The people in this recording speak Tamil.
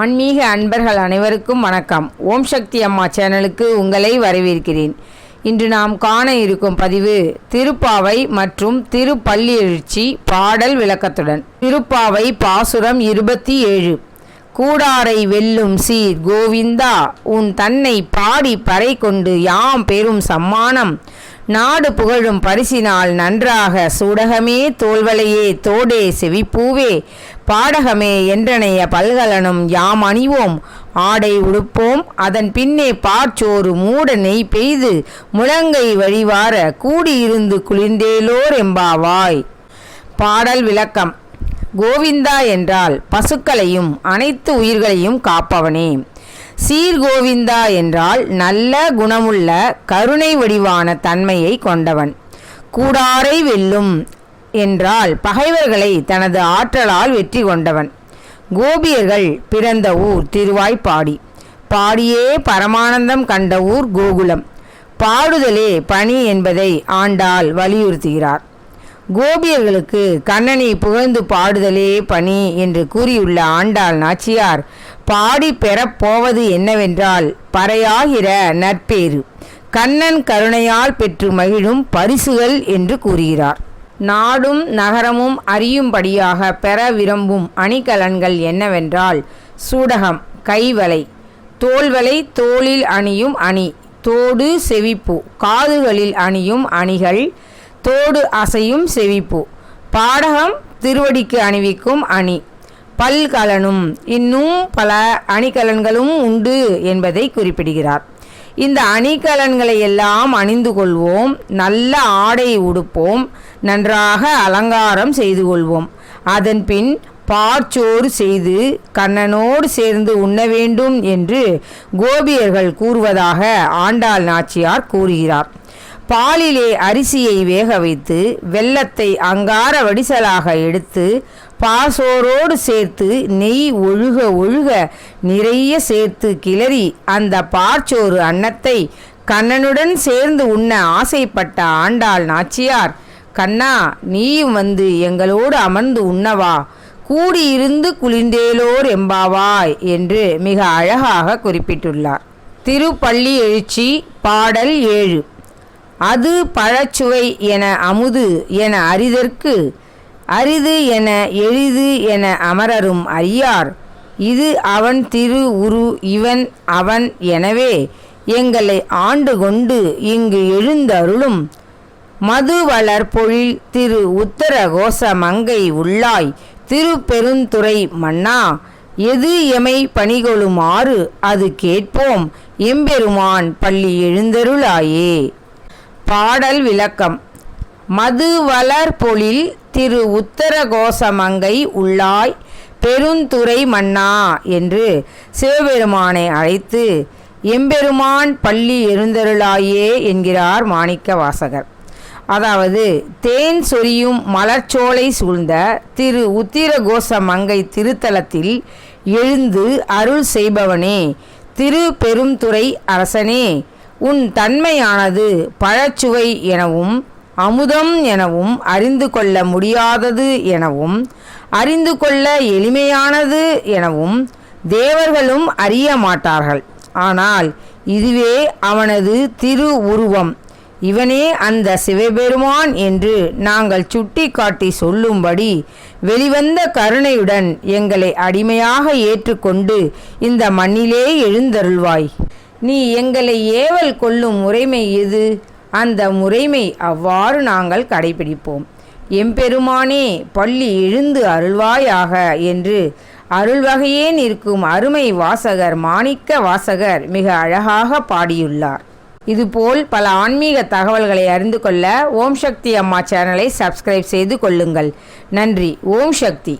ஆன்மீக அன்பர்கள் அனைவருக்கும் வணக்கம். ஓம் சக்தி அம்மா சேனலுக்கு உங்களை வரவேற்கிறேன். இன்று நாம் காண இருக்கும் பதிவு திருப்பாவை மற்றும் திருப்பள்ளியெழுச்சி பாடல் விளக்கத்துடன். திருப்பாவை பாசுரம் இருபத்தி ஏழு. கூடாரை வெல்லும் சீர் கோவிந்தா உன் தன்னை பாடி பறை கொண்டு யாம் பெரும் சம்மானம். நாடு புகழும் பரிசினால் நன்றாக சூடகமே தோல்வலையே தோடே செவிப்பூவே. பாடகமே என்றனைய பல்கலனும் யாம் அணிவோம். ஆடை உடுப்போம். அதன் பின்னே பாற்சோறு மூட நெய் பெய்து முழங்கை வழிவார கூடியிருந்து குளிர்ந்தேலோர் எம்பாவாய். பாடல் விளக்கம். கோவிந்தா என்றால் பசுக்களையும் அனைத்து உயிர்களையும் காப்பவனே. சீர்கோவிந்தா என்றால் நல்ல குணமுள்ள கருணை வடிவான தன்மையை கொண்டவன். கூடாரை வெல்லும் என்றால் பகைவர்களை தனது ஆற்றலால் வெற்றி கொண்டவன். கோபியர்கள் பிறந்த ஊர் திருவாய்ப்பாடி. பாடியே பரமானந்தம் கண்ட ஊர் கோகுலம். பாடுதலே பணி என்பதை ஆண்டாள் வலியுறுத்துகிறார். கோபியர்களுக்கு கண்ணனை புகழ்ந்து பாடுதலே பணி என்று கூறியுள்ள ஆண்டாள் நாச்சியார் பாடி பெறப்போவது என்னவென்றால் பறையாகிற நற்பேறு. கண்ணன் கருணையால் பெற்று மகிழும் பரிசுகள் என்று கூறுகிறார். நாடும் நகரமும் அறியும்படியாக பெற விரும்பும் அணிகலன்கள் என்னவென்றால் சூடகம் கைவலை தோல்வலை தோளில் அணியும் அணி தோடு செவிப்பு காதுகளில் அணியும் அணிகள் தோடு அசையும் செவிப்பு பாடகம் திருவடிக்கு அணிவிக்கும் அணி பல்கலனும் இன்னும் பல அணிகலன்களும் உண்டு என்பதை குறிப்பிடுகிறார். இந்த அணிகலன்களை எல்லாம் அணிந்து கொள்வோம். நல்ல ஆடை உடுப்போம். நன்றாக அலங்காரம் செய்து கொள்வோம். அதன் பின் பாற்சோறு செய்து கண்ணனோடு சேர்ந்து உண்ண வேண்டும் என்று கோபியர்கள் கூறுவதாக ஆண்டாள் நாச்சியார் கூறுகிறார். பாலிலே அரிசியை வேக வைத்து வெள்ளத்தை அங்கார வடிசலாக எடுத்து பாசோரோடு சேர்த்து நெய் ஒழுக ஒழுக நிறைய சேர்த்து கிளறி அந்த பாற்சோறு அன்னத்தை கண்ணனுடன் சேர்ந்து உண்ண ஆசைப்பட்ட ஆண்டாள் நாச்சியார் கண்ணா நீயும் வந்து எங்களோடு அமர்ந்து உண்ணவா? கூடியிருந்து குளிர்ந்தேலோர் எம்பாவாய் என்று மிக அழகாக குறிப்பிட்டுள்ளார். திருப்பள்ளி எழுச்சி பாடல் ஏழு. அது பழச்சுவை என அமுது என அறிதற்கு அரிது என எளிது என அமரரும் அறியார். இது அவன் திரு உரு இவன் அவன் எனவே எங்களை ஆண்டு கொண்டு இங்கு எழுந்தருளும். மதுவளர் பொழில் திரு உத்தர கோச மங்கை உள்ளாய். திருப்பெருந்துறை மன்னா எது எமை பணிகொளுமாறு அது கேட்போம். எம்பெருமான் பள்ளி எழுந்தருளாயே. பாடல் விளக்கம். மது பொழில் திரு உத்தரகோசமங்கை உள்ளாய் பெருந்துறை மன்னா என்று சிவபெருமானை அழைத்து எம்பெருமான் பள்ளி எழுந்தருளாயே என்கிறார் மாணிக்க வாசகர் அதாவது தேன் சொரியும் மலர்ச்சோலை சூழ்ந்த திரு உத்திரகோச மங்கை திருத்தலத்தில் எழுந்து அருள் செய்பவனே திரு பெருந்துறை அரசனே உன் தன்மையானது பழச்சுவை எனவும் அமுதம் எனவும் அறிந்து கொள்ள முடியாதது எனவும் அறிந்து கொள்ள எளிமையானது எனவும் தேவர்களும் அறிய மாட்டார்கள். ஆனால் இதுவே அவனது திரு உருவம். இவனே அந்த சிவபெருமான் என்று நாங்கள் சுட்டி காட்டி சொல்லும்படி வெளிவந்த கருணையுடன் எங்களை அடிமையாக ஏற்றுக்கொண்டு இந்த மண்ணிலே எழுந்தருள்வாய். நீ எங்களை ஏவல் கொள்ளும் முறைமை எது? அந்த முறைமை அவ்வாறு நாங்கள் கடைபிடிப்போம். எம்பெருமானே பள்ளி எழுந்து அருள்வாயாக என்று அருள்வகையே நிற்கும் அருமை வாசகர் மாணிக்க வாசகர் மிக அழகாக பாடியுள்ளார். இதுபோல் பல ஆன்மீக தகவல்களை அறிந்து கொள்ள ஓம் சக்தி அம்மா சேனலை சப்ஸ்கிரைப் செய்து கொள்ளுங்கள். நன்றி. ஓம் சக்தி.